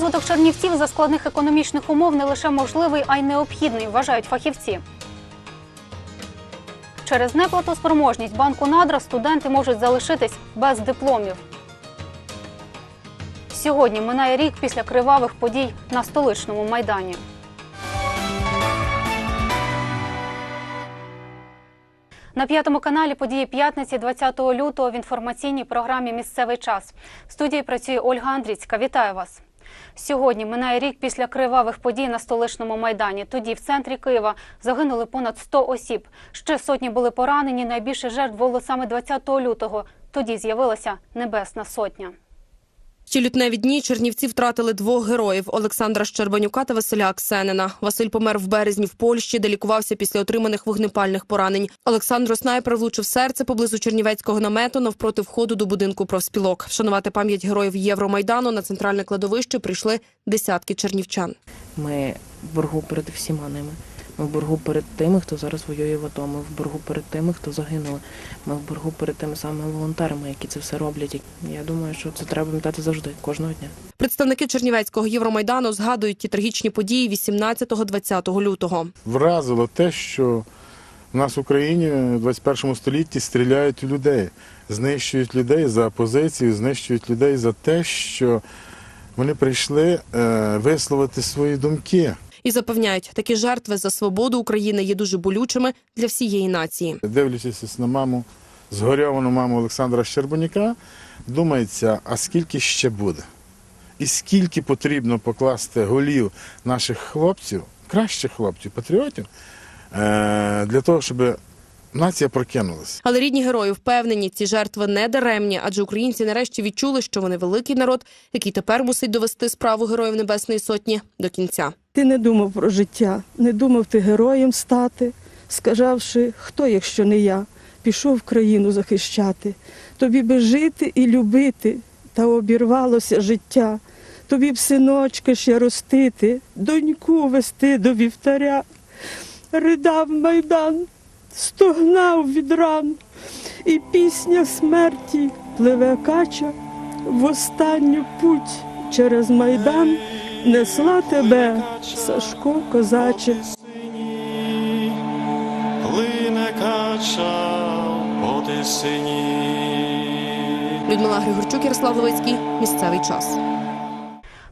Розвиток Чернівців за складних економічних умов не лише можливий, а й необхідний, вважають фахівці. Через неплатоспроможність банку надра студенти можуть залишитись без дипломів. Сьогодні минає рік після кривавих подій на столичному майдані. На п'ятому каналі події п'ятниці 20 лютого в інформаційній програмі Місцевий час. В студії працює Ольга Андріцька. Вітаю вас. Сьогодні минає рік після кривавих подій на столичному майдані. Тоді в центрі Києва загинули понад 100 осіб. Ще сотні були поранені. Найбільше жертв було саме 20 лютого. Тоді з'явилася Небесна Сотня. Ті лютневі дні Чернівці втратили двох героїв Олександра Щербанюка та Василя Аксенина. Василь помер в березні в Польщі, де лікувався після отриманих вогнепальних поранень. Олександру снайпер влучив серце поблизу Чернівецького намету навпроти входу до будинку профспілок. Вшанувати пам'ять героїв Євромайдану на центральне кладовище прийшли десятки чернівчан. Ми боргу перед всіма ними. Ми в боргу перед тими, хто зараз воює в АТО. Ми в боргу перед тими, хто загинули. Ми в боргу перед тими самими волонтерами, які це все роблять. Я думаю, що це треба пам'ятати завжди, кожного дня. Представники Чернівецького Євромайдану згадують ті трагічні події 18-20 лютого. вразило те, що в нас в Україні в 21 столітті стріляють у людей, знищують людей за позицію, знищують людей за те, що вони прийшли е, висловити свої думки. І запевняють, такі жертви за свободу України є дуже болючими для всієї нації. Дивлячись на маму, згорьовану маму Олександра Щербаніка, думається, а скільки ще буде? І скільки потрібно покласти голів наших хлопців, кращих хлопців, патріотів, е, для того, щоб нація прокинулася. Але рідні герої впевнені, ці жертви не даремні, адже українці нарешті відчули, що вони великий народ, який тепер мусить довести справу героїв Небесної Сотні до кінця. Ти не думав про життя, не думав ти героєм стати, сказавши, хто, якщо не я, пішов країну захищати. Тобі би жити і любити, та обірвалося життя. Тобі б синочка ще ростити, доньку вести до вівтаря. Ридав майдан, стогнав від ран, і пісня смерті пливе кача в останню путь через майдан несла тебе, Сашко козаче. Плине кача по тисині. Людмила Григорчук, Ярослав Левицький. Місцевий час.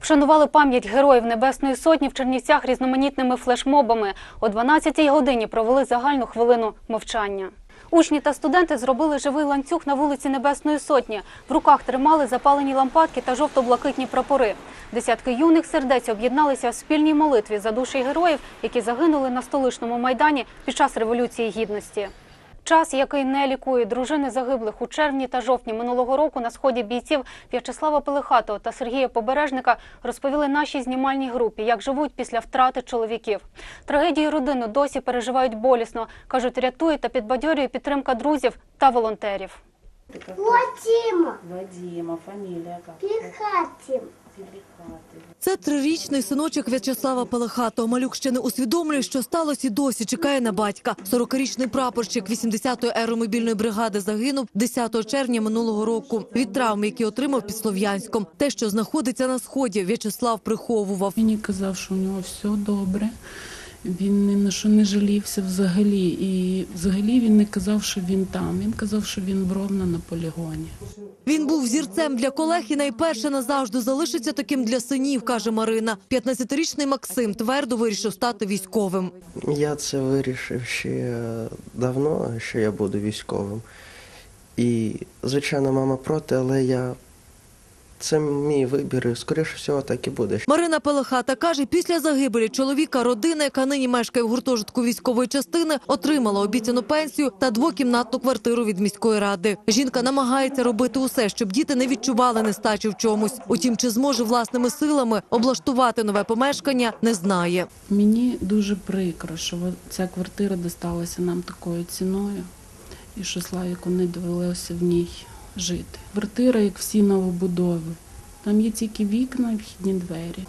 Вшанували пам'ять героїв Небесної Сотні в Чернівцях різноманітними флешмобами. О 12-й годині провели загальну хвилину мовчання. Учні та студенти зробили живий ланцюг на вулиці Небесної Сотні. В руках тримали запалені лампадки та жовто-блакитні прапори. Десятки юних сердець об'єдналися в спільній молитві за душі героїв, які загинули на столичному майдані під час революції гідності. Час, який не лікує дружини загиблих у червні та жовтні минулого року на сході бійців В'ячеслава Пелихатого та Сергія Побережника, розповіли нашій знімальній групі, як живуть після втрати чоловіків. Трагедію родини досі переживають болісно. кажуть, рятує та підбадьорює підтримка друзів та волонтерів. Вадима Вадима, фамілія як? Це трирічний синочок В'ячеслава Пелехато. Малюк ще не усвідомлює, що сталося і досі чекає на батька. 40-річний прапорщик 80-ї аеромобільної бригади загинув 10 червня минулого року від травм, які отримав під Слов'янськом. Те, що знаходиться на сході, В'ячеслав приховував. Мені казав, що у нього все добре. Він ні на що не жалівся взагалі. І взагалі він не казав, що він там. Він казав, що він в Ровно на полігоні. Він був зірцем для колег і найперше назавжди залишиться таким для синів, каже Марина. 15-річний Максим твердо вирішив стати військовим. Я це вирішив ще давно, що я буду військовим. І, звичайно, мама проти, але я. Це мій вибір, і, скоріше всього, так і буде. Марина Пелехата каже, після загибелі чоловіка родина, яка нині мешкає в гуртожитку військової частини, отримала обіцяну пенсію та двокімнатну квартиру від міської ради. Жінка намагається робити усе, щоб діти не відчували нестачі в чомусь. Утім, чи зможе власними силами облаштувати нове помешкання, не знає. Мені дуже прикро, що ця квартира досталася нам такою ціною, і що Славіку не довелося в ній жити. Квартира, як всі новобудови, Там є тільки вікна і вхідні двері.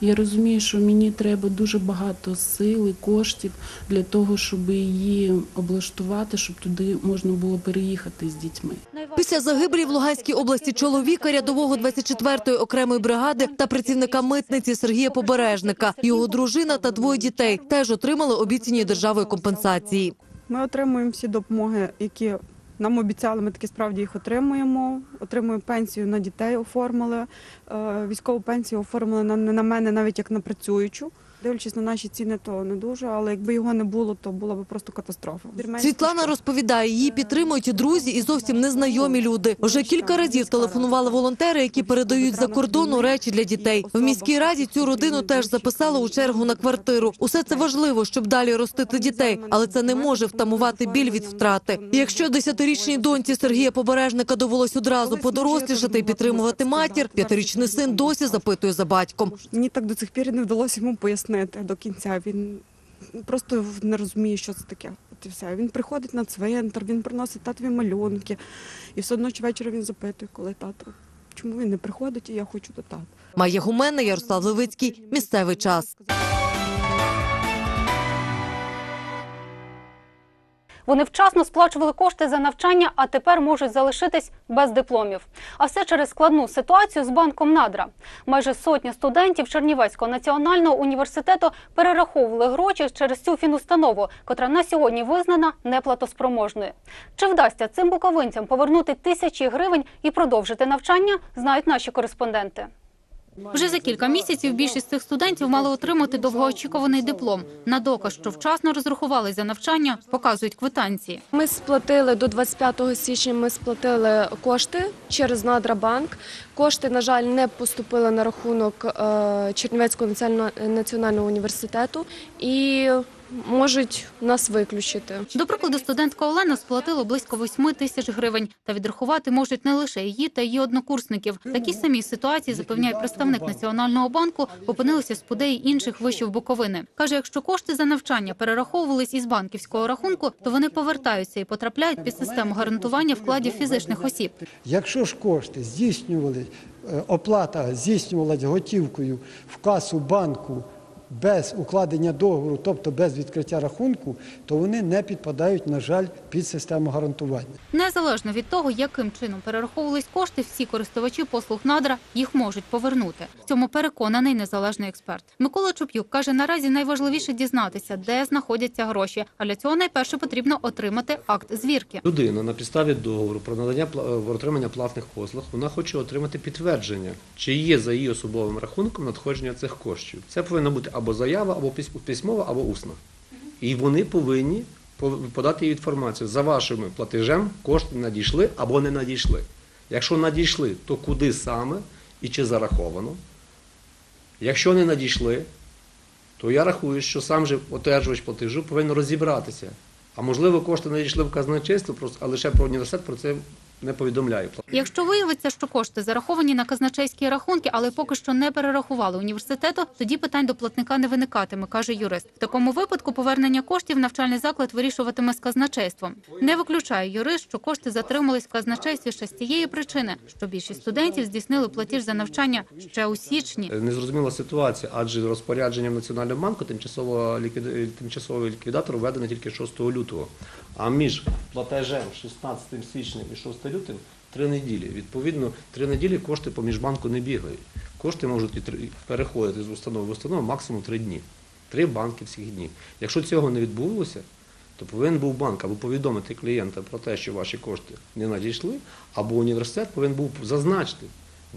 Я розумію, що мені треба дуже багато сил і коштів для того, щоб її облаштувати, щоб туди можна було переїхати з дітьми. Після загибелі в Луганській області чоловіка рядового 24-ї окремої бригади та працівника митниці Сергія Побережника. Його дружина та двоє дітей теж отримали обіцяні державою компенсації. Ми отримуємо всі допомоги, які нам обіцяли. Ми таки справді їх отримуємо. Отримуємо пенсію на дітей, оформили. Е, Військову пенсію оформили на, на мене, навіть як на працюючу. Дивлячись на наші ціни, то не дуже, але якби його не було, то була б просто катастрофа. Світлана розповідає, її підтримують і друзі, і зовсім незнайомі люди. Вже кілька разів телефонували волонтери, які передають за кордону речі для дітей. В міській раді цю родину теж записали у чергу на квартиру. Усе це важливо, щоб далі ростити дітей, але це не може втамувати біль від втрати. І Якщо десятирічній доньці Сергія Побережника довелось одразу подорослішати і підтримувати матір, п'ятирічний син досі запитує за батьком. Мені так до цих пір не вдалося йому пояснити до кінця. Він просто не розуміє, що це таке. От і все. Він приходить на цвинтар, він приносить татові малюнки. І все одно ввечері він запитує, коли тато. Чому він не приходить, і я хочу до тата. Майя Гумена, Ярослав Левицький. Місцевий час. Вони вчасно сплачували кошти за навчання, а тепер можуть залишитись без дипломів. А все через складну ситуацію з банком Надра. Майже сотня студентів Чернівецького національного університету перераховували гроші через цю фінустанову, котра на сьогодні визнана неплатоспроможною. Чи вдасться цим буковинцям повернути тисячі гривень і продовжити навчання, знають наші кореспонденти. Вже за кілька місяців більшість цих студентів мали отримати довгоочікуваний диплом. На доказ, що вчасно розрахували за навчання, показують квитанції. Ми сплатили до 25 січня. Ми сплатили кошти через Надрабанк. Кошти, на жаль, не поступили на рахунок е, Чернівецького національного- національного університету і можуть нас виключити. До прикладу, студентка Олена сплатила близько 8 тисяч гривень. Та відрахувати можуть не лише її та її однокурсників. Такі самі ситуації, запевняє представник Національного банку, опинилися спудеї інших вишів Буковини. Каже, якщо кошти за навчання перераховувались із банківського рахунку, то вони повертаються і потрапляють під систему гарантування вкладів фізичних осіб. Якщо ж кошти здійснювали, оплата здійснювалася готівкою в касу банку без укладення договору, тобто без відкриття рахунку, то вони не підпадають, на жаль, під систему гарантування. Незалежно від того, яким чином перераховувались кошти, всі користувачі послуг надра їх можуть повернути. В цьому переконаний незалежний експерт. Микола Чуп'юк каже, наразі найважливіше дізнатися, де знаходяться гроші. А для цього найперше потрібно отримати акт звірки. Людина на підставі договору про надання е, отримання платних послуг, вона хоче отримати підтвердження, чи є за її особовим рахунком надходження цих коштів. Це повинна бути або заява, або письмова, або усна. І вони повинні подати інформацію. За вашими платежем кошти надійшли або не надійшли. Якщо надійшли, то куди саме і чи зараховано. Якщо не надійшли, то я рахую, що сам же одержувач платежу повинен розібратися. А можливо, кошти надійшли в казначейство, просто- а лише про університет про це не повідомляє. Якщо виявиться, що кошти зараховані на казначейські рахунки, але поки що не перерахували університету, тоді питань до платника не виникатиме, каже юрист. В такому випадку повернення коштів навчальний заклад вирішуватиме з казначейством. Не виключає юрист, що кошти затримались в казначействі ще з тієї причини, що більшість студентів здійснили платіж за навчання ще у січні. Незрозуміла ситуація, адже розпорядженням Національного банку тимчасово ліквід... тимчасовий ліквідатор введено тільки 6 лютого. А між платежем 16 січня і 6 лютим три неділі. Відповідно, три неділі кошти по міжбанку не бігають. Кошти можуть переходити з установи в установу максимум три дні. Три банківських дні. Якщо цього не відбулося, то повинен був банк або повідомити клієнта про те, що ваші кошти не надійшли, або університет повинен був зазначити,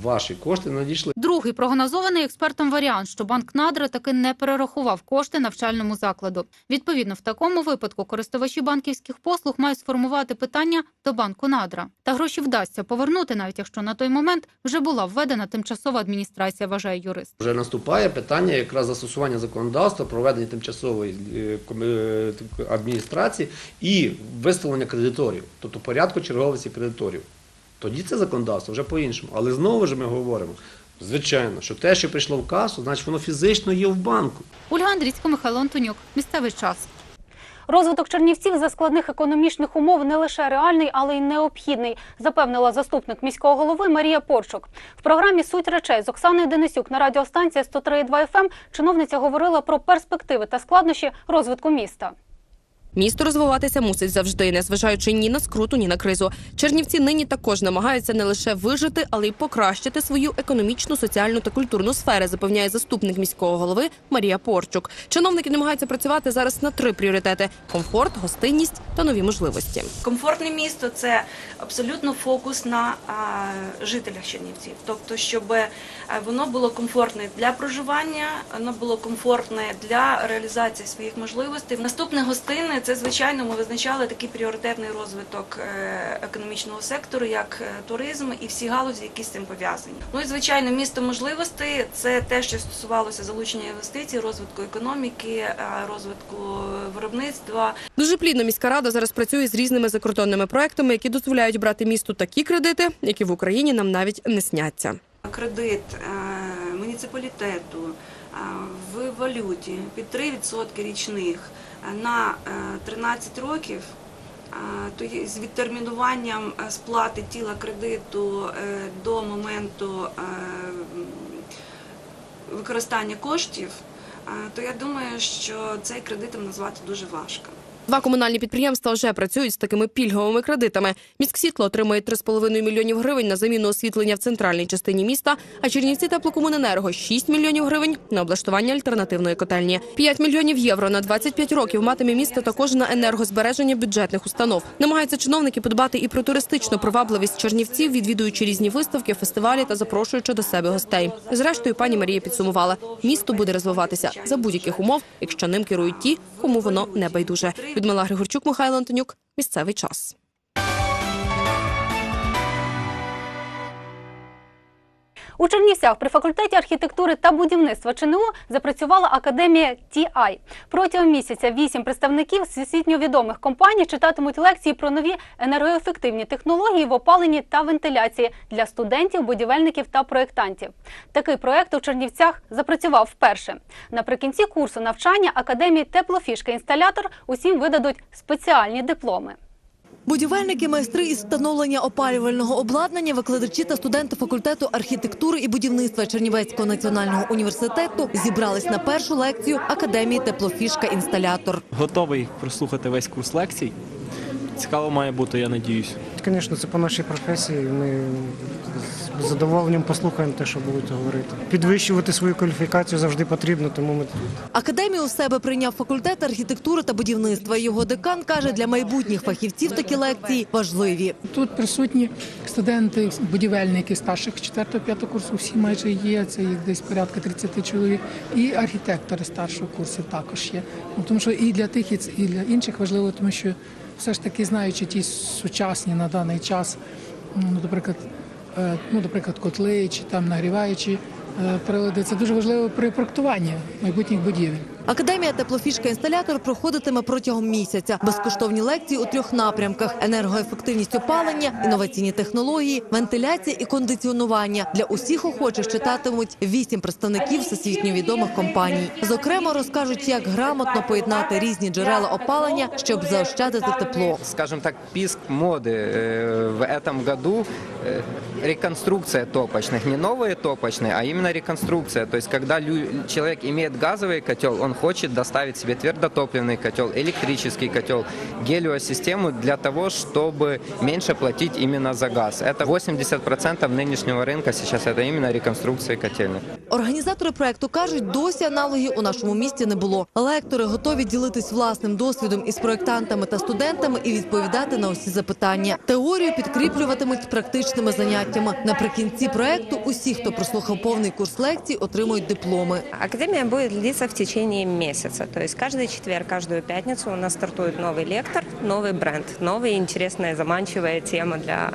ваші кошти надійшли. Другий прогнозований експертом варіант, що банк надра таки не перерахував кошти навчальному закладу. Відповідно, в такому випадку користувачі банківських послуг мають сформувати питання до банку надра. Та гроші вдасться повернути, навіть якщо на той момент вже була введена тимчасова адміністрація, вважає юрист. Вже наступає питання якраз застосування законодавства, проведення тимчасової е, е, адміністрації і виставлення кредиторів, тобто порядку черговості кредиторів. Тоді це законодавство вже по-іншому. Але знову ж ми говоримо, звичайно, що те, що прийшло в касу, значить воно фізично є в банку. Ольга Андрійська, Михайло Антонюк. Місцевий час. Розвиток Чернівців за складних економічних умов не лише реальний, але й необхідний, запевнила заступник міського голови Марія Порчук. В програмі Суть речей з Оксаною Денисюк на радіостанції 103.2 FM чиновниця говорила про перспективи та складнощі розвитку міста. Місто розвиватися мусить завжди, незважаючи ні на скруту, ні на кризу. Чернівці нині також намагаються не лише вижити, але й покращити свою економічну, соціальну та культурну сфери, запевняє заступник міського голови Марія Порчук. Чиновники намагаються працювати зараз на три пріоритети: комфорт, гостинність та нові можливості. Комфортне місто це абсолютно фокус на а, жителях Чернівців. Тобто, щоб е, воно було комфортне для проживання, воно було комфортне для реалізації своїх можливостей. Наступне гостинне це звичайно ми визначали такий пріоритетний розвиток е, економічного сектору, як е, туризм і всі галузі, які з цим пов'язані. Ну і звичайно, місто можливостей це те, що стосувалося залучення інвестицій, розвитку економіки, е, розвитку виробництва. Дуже плідно міська рада зараз працює з різними закордонними проектами, які дозволяють брати місту такі кредити, які в Україні нам навіть не сняться. Кредит муніципалітету в валюті під 3% річних е, на е, 13 років, е, то з відтермінуванням е, сплати тіла кредиту е, до моменту е, використання коштів, е, то я думаю, що цей кредитом назвати дуже важко. Два комунальні підприємства вже працюють з такими пільговими кредитами. Міськсвітло отримує 3,5 мільйонів гривень на заміну освітлення в центральній частині міста, а Чернівці теплокомуненерго 6 мільйонів гривень на облаштування альтернативної котельні. 5 мільйонів євро на 25 років матиме місто також на енергозбереження бюджетних установ. Намагаються чиновники подбати і про туристичну привабливість Чернівців, відвідуючи різні виставки, фестивалі та запрошуючи до себе гостей. Зрештою, пані Марія підсумувала: місто буде розвиватися за будь-яких умов, якщо ним керують ті, кому воно не байдуже. Людмила Григорчук, Михайло Антонюк. Місцевий час. У Чернівцях при факультеті архітектури та будівництва ЧНУ запрацювала академія TI. Протягом місяця вісім представників всесвітньо відомих компаній читатимуть лекції про нові енергоефективні технології в опаленні та вентиляції для студентів, будівельників та проєктантів. Такий проєкт у Чернівцях запрацював вперше. Наприкінці курсу навчання академії теплофішка-інсталятор усім видадуть спеціальні дипломи. Будівельники, майстри із встановлення опалювального обладнання, викладачі та студенти факультету архітектури і будівництва Чернівецького національного університету зібрались на першу лекцію академії теплофішка інсталятор. Готовий прослухати весь курс лекцій. Цікаво має бути, я надіюсь. Звісно, це по нашій професії. Ми з задоволенням послухаємо те, що будуть говорити. Підвищувати свою кваліфікацію завжди потрібно, тому ми Академію у себе прийняв факультет архітектури та будівництва. Його декан каже, для майбутніх фахівців такі лекції важливі. Тут присутні студенти, будівельники старших 4-5 курсу, всі майже є, це їх десь порядка 30 чоловік, і архітектори старшого курсу також є. Тому що і для тих, і для інших важливо, тому що все ж таки знаючи ті сучасні на даний час, ну, наприклад, е, ну, наприклад, котли чи там нагріваючі е, прилади, це дуже важливо при проектуванні майбутніх будівель. Академія теплофішка інсталятор проходитиме протягом місяця. Безкоштовні лекції у трьох напрямках: енергоефективність опалення, інноваційні технології, вентиляція і кондиціонування. Для усіх охочих читатимуть вісім представників всесвітньо відомих компаній. Зокрема, розкажуть, як грамотно поєднати різні джерела опалення, щоб заощадити тепло. скажем так, писк моды э, в этом году э, реконструкция топочных, не новые топочные, а именно реконструкция. То есть, когда лю- человек имеет газовый котел, он хочет доставить себе твердотопливный котел, электрический котел, гелиосистему для того, чтобы меньше платить именно за газ. Это 80% нынешнего рынка сейчас это именно реконструкция котельных. Організатори проекту кажуть, досі аналогів у нашому місті не було. Лектори готові ділитись власним досвідом із проектантами та студентами і відповідати на усі запитання. Теорію підкріплюватимуть практичними заняттями. Наприкінці проекту усі, хто прослухав повний курс лекцій, отримують дипломи. Академія буде длитися в течение місяця. Тобто кожен четвер, кожну п'ятницю у нас стартує новий лектор, новый бренд, новая интересная, заманчивая тема для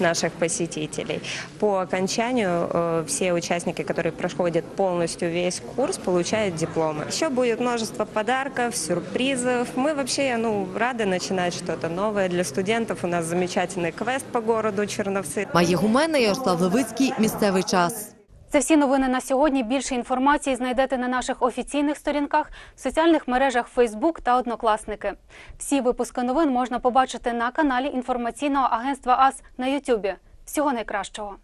наших посетителей. По окончанию э, все участники, которые проходят полностью весь курс, получают дипломы. Еще будет множество подарков, сюрпризов. Мы вообще ну, рады начинать что-то новое для студентов. У нас замечательный квест по городу Черновцы. Має гумена Ярослав Левицький. Місцевий час. Це всі новини на сьогодні. Більше інформації знайдете на наших офіційних сторінках, в соціальних мережах Facebook та Однокласники. Всі випуски новин можна побачити на каналі інформаційного агентства АС на Ютубі. Всього найкращого.